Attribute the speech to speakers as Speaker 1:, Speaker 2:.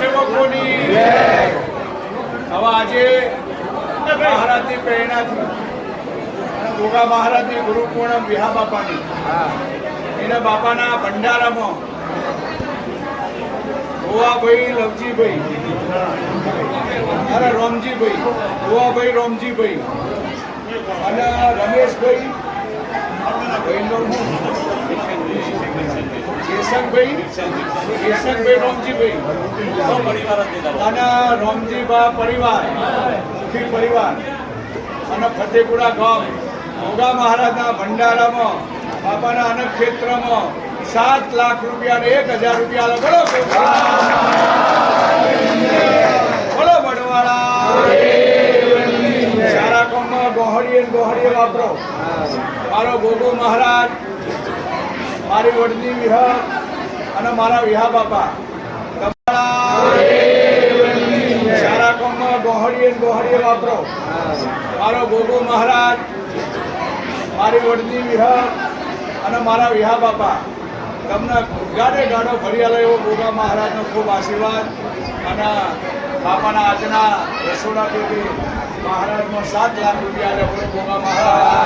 Speaker 1: સેવકોની હવે આજે મહારાજની પ્રેરણાથી, ગોગા મહારાજની ગુરુ પૂર્ણમ વિહા બાપાની, એના બાપાના ભંડારામાં ગોવાભાઈ લવજીભાઈ, અરે રોમજીભાઈ, ગોવાભાઈ રોમજીભાઈ અને રમેશભાઈ ભાઈનું કેશનભાઈ કેશનભાઈ રોમજીભાઈ અને રોમજીબા પરિવાર સુખી પરિવાર. અને ફતેપુરા ગામ, મોગા મહારાજના ભંડારામાં, બાપાના અનંત ક્ષેત્રમાં સાત લાખ રૂપિયા એક હજાર રૂપિયા. બોલો બોલો. બડવાળા સારા કામમાં ગોહડીએ ગોહડીએ વાપરો. મારો ગોગો મહારાજ મારી વડની વિહા અને મારા વિહા બાપા. તમારા સારા કોમ ગોહડીએ ગોહડીએ વાપરો. મારો ગોગો મહારાજ, મારી વડની વિહા અને મારા વિહા બાપા. તમને ગાડે ગાડો ભરી એવો ગોગા મહારાજનો ખૂબ આશીર્વાદ અને બાપાના આજના રસોડા પેટી મહારાજમાં સાત લાખ રૂપિયા ગોગા મહારાજ.